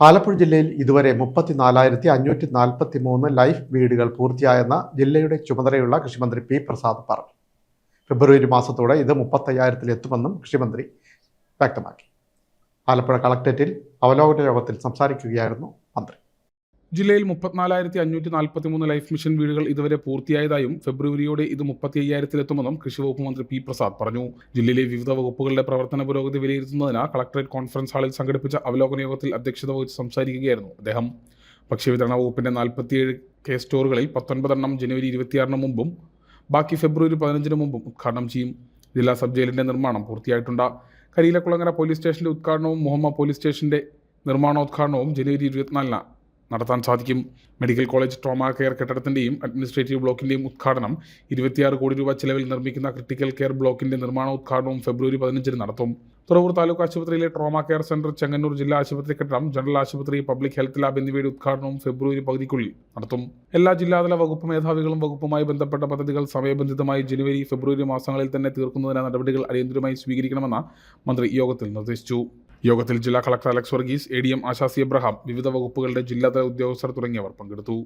ആലപ്പുഴ ജില്ലയിൽ ഇതുവരെ മുപ്പത്തിനാലായിരത്തി അഞ്ഞൂറ്റി നാൽപ്പത്തി മൂന്ന് ലൈഫ് വീടുകൾ പൂർത്തിയായെന്ന് ജില്ലയുടെ ചുമതലയുള്ള കൃഷിമന്ത്രി പി പ്രസാദ് പറഞ്ഞു. ഫെബ്രുവരി മാസത്തോടെ ഇത് മുപ്പത്തയ്യായിരത്തിൽ എത്തുമെന്നും കൃഷിമന്ത്രി വ്യക്തമാക്കി. ആലപ്പുഴ കളക്ടറേറ്റിൽ അവലോകന യോഗത്തിൽ സംസാരിക്കുകയായിരുന്നു മന്ത്രി. ജില്ലയിൽ മുപ്പത്തിനാലായിരത്തി അഞ്ഞൂറ്റി നാൽപ്പത്തി മൂന്ന് ലൈഫ് മിഷൻ വീടുകൾ ഇതുവരെ പൂർത്തിയായതായും ഫെബ്രുവരിയോടെ ഇത് മുപ്പത്തി അയ്യായിരത്തിലെത്തുമെന്നും കൃഷി വകുപ്പ് മന്ത്രി പി പ്രസാദ് പറഞ്ഞു. ജില്ലയിലെ വിവിധ വകുപ്പുകളുടെ പ്രവർത്തന പുരോഗതി വിലയിരുത്തുന്നതിന് കളക്ടറേറ്റ് കോൺഫറൻസ് ഹാളിൽ സംഘടിപ്പിച്ച അവലോകന യോഗത്തിൽ അധ്യക്ഷത വഹിച്ച് സംസാരിക്കുകയായിരുന്നു അദ്ദേഹം. ഭക്ഷ്യവിതരണ വകുപ്പിന്റെ നാൽപ്പത്തിയേഴ് കെ സ്റ്റോറുകളിൽ പത്തൊൻപതെണ്ണം ജനുവരി ഇരുപത്തിയാറിന് മുമ്പും ബാക്കി ഫെബ്രുവരി പതിനഞ്ചിന് മുമ്പും ഉദ്ഘാടനം ചെയ്യും. ജില്ലാ സബ് ജയിലിന്റെ നിർമ്മാണം പൂർത്തിയായിട്ടുണ്ട്. കരിയിലക്കുളങ്ങര പോലീസ് സ്റ്റേഷന്റെ ഉദ്ഘാടനവും മുഹമ്മ പോലീസ് സ്റ്റേഷന്റെ നിർമ്മാണോദ്ഘാടനവും ജനുവരി ഇരുപത്തിനാലിന് നടത്താൻ സാധിക്കും. മെഡിക്കൽ കോളേജ് ട്രോമ കെയർ കെട്ടിടത്തിന്റെയും അഡ്മിനിസ്ട്രേറ്റീവ് ബ്ലോക്കിന്റെയും ഉദ്ഘാടനം ഇരുപത്തിയാറ് കോടി രൂപ ചിലവിൽ നിർമ്മിക്കുന്ന ക്രിട്ടിക്കൽ കെയർ ബ്ലോക്കിന്റെ നിർമ്മാണോദ്ഘാടനവും ഫെബ്രുവരി പതിനഞ്ചിന് നടത്തും. തുറവൂർ താലൂക്ക് ആശുപത്രിയിലെ ട്രോമ കെയർ സെന്റർ ചെങ്ങന്നൂർ ജില്ലാ ആശുപത്രി കെട്ടിടം ജനറൽ ആശുപത്രി പബ്ലിക് ഹെൽത്ത് ലാബ് എന്നിവയുടെ ഉദ്ഘാടനവും ഫെബ്രുവരി പകുതിക്കുള്ളിൽ നടത്തും. എല്ലാ ജില്ലാതല വകുപ്പ് മേധാവികളും വകുപ്പുമായി ബന്ധപ്പെട്ട പദ്ധതികൾ സമയബന്ധിതമായി ജനുവരി ഫെബ്രുവരി മാസങ്ങളിൽ തന്നെ തീർക്കുന്നതിന് നടപടികൾ അടിയന്തരമായി സ്വീകരിക്കണമെന്ന് മന്ത്രി യോഗത്തിൽ നിർദ്ദേശിച്ചു. യോഗത്തിൽ ജില്ലാ collector Alex Varghese A D M ആശാസി Abraham വിവിധ വകുപ്പുകളുടെ ജില്ലാതല ഉദ്യോഗസ്ഥർ തുടങ്ങിയവർ പങ്കെടുത്തു.